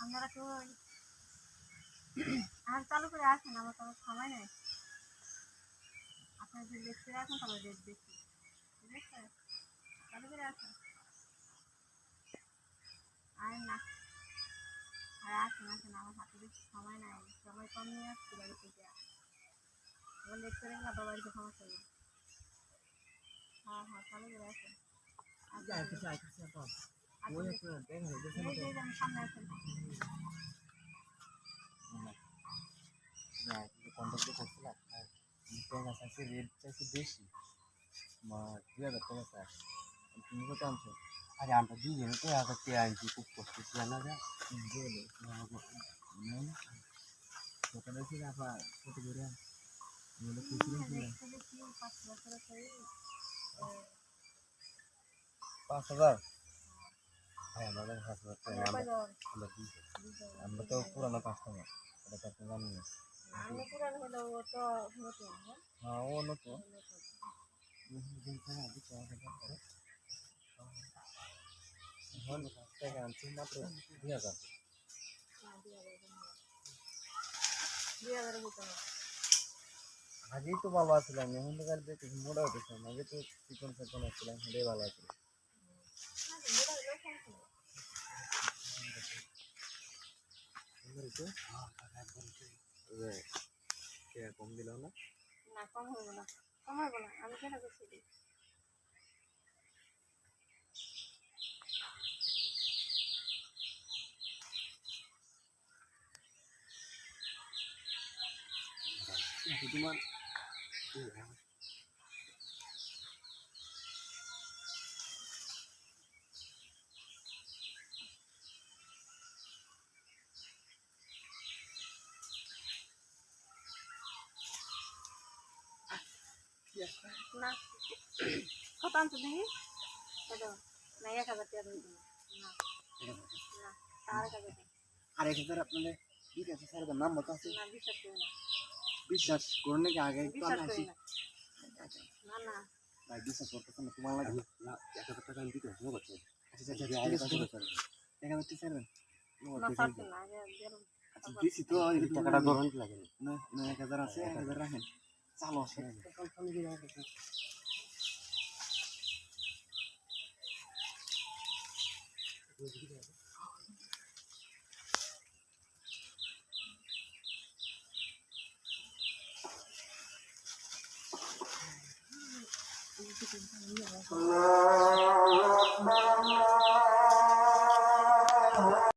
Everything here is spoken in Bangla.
আপনারা কেউ আর চালু করে আসেন, আমার কোনো সময় নেই। আপনার যদি দেখতে রাখেন তাহলে রেট আছে চালু করে আসেন। আর না, আর আসেন আসেন, আমার হাতে বেশি সময় নাই। সময় কম নিয়ে আসছি বাড়ি থেকে। এবার করে গেলে আবার বাড়িতে সমস্যা হবে হ্যাঁ হ্যাঁ চালু করে আসেন। আচ্ছা কন্ট্যাক্ট করছিলাম ব্যাগ আছে রেট চাইছে বেশি দুই হাজার টাকা চাই তুমি কত আনছো আরে আমরা দুজনে তো হাজার টাকা আনছি খুব করতেছি না যা দোকানে ছিল ছিল করে পাঁচ হাজার? হ্যাঁ আমাদের আমরা তো পুরানো কাস্টমার এটা তো আপনি জানেন না। হ্যাঁ? হ্যাঁ ও নতুন। আনছি মাত্র দুই হাজার। ভিতরে। আগেই তো ভালো আসছিলাম এখন তো মোটা হতেছিলাম আগে তো চিকন চিকন আসছিলাম সেটাই ভালো আছিল না, মোটা হলেও সমস্যা নেই। কম দিল না না কম হইব না কম হইব না আমি কেন করছি দিই তোমার না। কত আনছো দেখি কত? না এক হাজার টাকা না। না তার এক হাজার আর এক হাজার আপনাদের ঠিক আছে স্যার নাম মতো আছে। না বিশ্বাস করি না। বিশ্বাস করুন নাকি আগে একটু আমি না। না না। ভাই বিশ্বাস করতেছেন না তোমার লাগে। না এক হাজার টাকা আমি দিতে হবে আচ্ছা আচ্ছা আচ্ছা ঠিক আছে এক হাজার টাকা না ছাড়ছেন না আগে আচ্ছা দিছি তো টাকাটা ধরুন লাগে। না না এক হাজার আছে এক হাজার রাখেন। চালু আছে